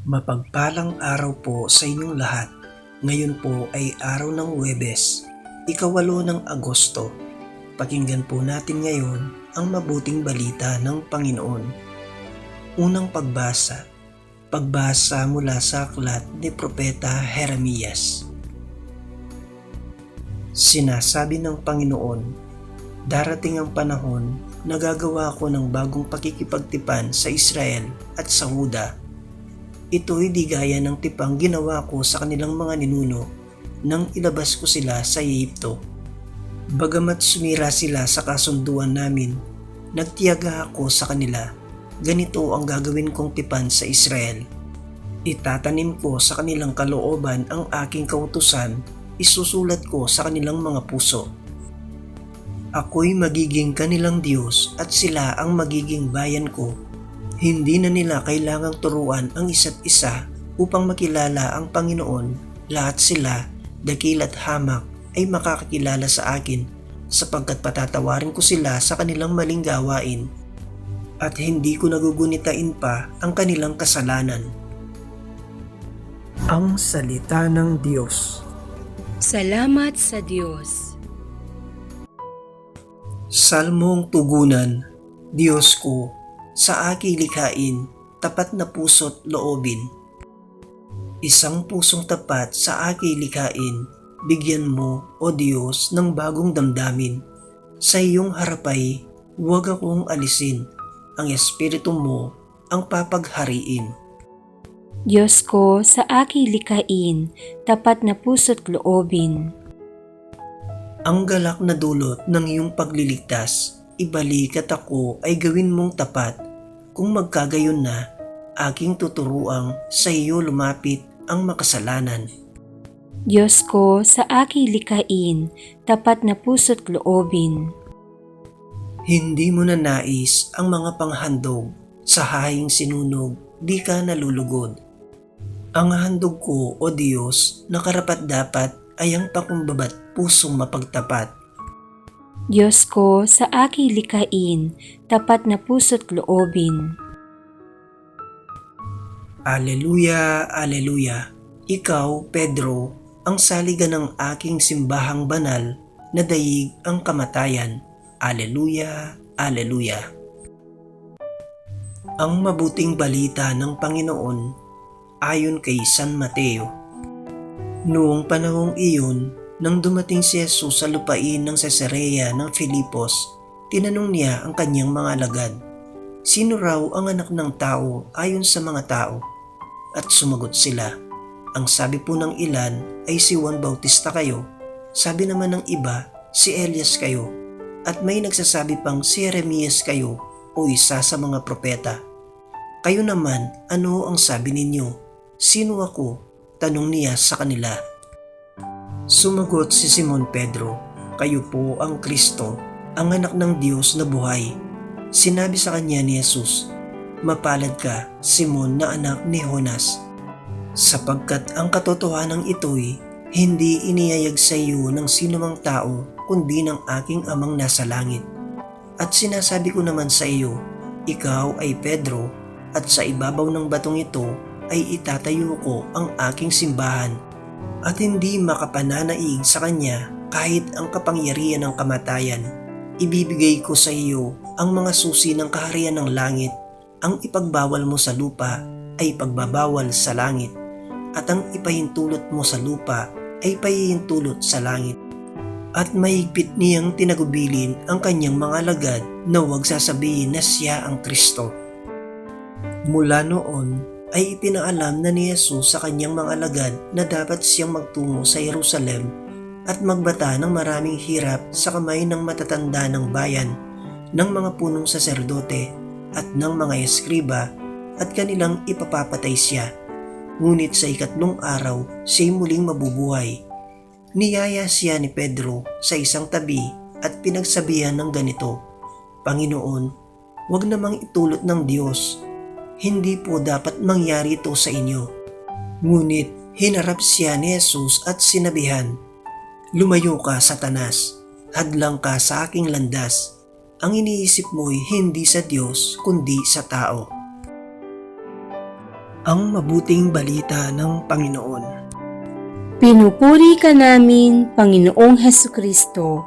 Mapagpalang araw po sa inyong lahat. Ngayon po ay araw ng Huwebes, ikawalo ng Agosto. Pakinggan po natin ngayon ang mabuting balita ng Panginoon. Unang pagbasa. Pagbasa mula sa aklat ni Propeta Jeremias. Sinasabi ng Panginoon, Darating ang panahon na gagawa ko ng bagong pakikipagtipan sa Israel at sa Huda Ito'y di gaya ng tipang ginawa ko sa kanilang mga ninuno nang ilabas ko sila sa Egypto. Bagamat sumira sila sa kasunduan namin, nagtiyaga ako sa kanila. Ganito ang gagawin kong tipan sa Israel. Itatanim ko sa kanilang kalooban ang aking kautusan, isusulat ko sa kanilang mga puso. Ako'y magiging kanilang Diyos at sila ang magiging bayan ko hindi na nila kailangang turuan ang isa't isa upang makilala ang Panginoon. Lahat sila, dakil at hamak, ay makakakilala sa akin sapagkat patatawarin ko sila sa kanilang maling gawain at hindi ko nagugunitain pa ang kanilang kasalanan. Ang Salita ng Diyos Salamat sa Diyos. Salmong Tugunan Diyos ko, sa aking likhain, tapat na puso't loobin. Isang pusong tapat sa aking likhain, bigyan mo, O Diyos, ng bagong damdamin. Sa iyong harapay, huwag akong alisin. Ang Espiritu mo ang papaghariin. Diyos ko, sa aking likain, tapat na puso't loobin. Ang galak na dulot ng iyong pagliligtas, ibalik at ako ay gawin mong tapat kung magkagayon na, aking tuturuang sa iyo lumapit ang makasalanan. Diyos ko, sa aking likain, tapat na puso't loobin. Hindi mo na nais ang mga panghandog sa hahing sinunog, di ka nalulugod. Ang handog ko, O Diyos, na karapat dapat ay ang pakumbabat pusong mapagtapat. Diyos ko, sa aking likain, tapat na puso't loobin. Aleluya, Aleluya. Ikaw, Pedro, ang saligan ng aking simbahang banal na daig ang kamatayan. Aleluya, Aleluya. Ang mabuting balita ng Panginoon ayon kay San Mateo. Noong panahong iyon, nang dumating si Jesus sa lupain ng Caesarea ng Filipos, tinanong niya ang kanyang mga alagad, Sino raw ang anak ng tao ayon sa mga tao? At sumagot sila, ang sabi po ng ilan ay si Juan Bautista kayo, sabi naman ng iba si Elias kayo, at may nagsasabi pang si Jeremias kayo o isa sa mga propeta. Kayo naman, ano ang sabi ninyo? Sino ako? Tanong niya sa kanila. Sumagot si Simon Pedro, Kayo po ang Kristo, ang anak ng Diyos na buhay. Sinabi sa kanya ni Jesus, Mapalad ka, Simon na anak ni Jonas, sapagkat ang katotohanan ito'y hindi iniyayag sa iyo ng sinumang tao kundi ng aking amang nasa langit. At sinasabi ko naman sa iyo, ikaw ay Pedro, at sa ibabaw ng batong ito ay itatayo ko ang aking simbahan at hindi makapananaig sa kanya kahit ang kapangyarihan ng kamatayan. Ibibigay ko sa iyo ang mga susi ng kaharian ng langit ang ipagbawal mo sa lupa ay pagbabawal sa langit at ang ipahintulot mo sa lupa ay pahihintulot sa langit. At mahigpit niyang tinagubilin ang kanyang mga alagad na huwag sasabihin na siya ang Kristo. Mula noon ay ipinaalam na ni Jesus sa kanyang mga alagad na dapat siyang magtungo sa Jerusalem at magbata ng maraming hirap sa kamay ng matatanda ng bayan, ng mga punong saserdote at ng mga eskriba at kanilang ipapapatay siya. Ngunit sa ikatlong araw, siya'y muling mabubuhay. Niyaya siya ni Pedro sa isang tabi at pinagsabihan ng ganito, Panginoon, huwag namang itulot ng Diyos. Hindi po dapat mangyari ito sa inyo. Ngunit hinarap siya ni Jesus at sinabihan, Lumayo ka, Satanas. Hadlang ka sa aking landas ang iniisip mo'y hindi sa Diyos kundi sa tao. ang mabuting balita ng Panginoon. Pinupuri ka namin, Panginoong Heso Kristo.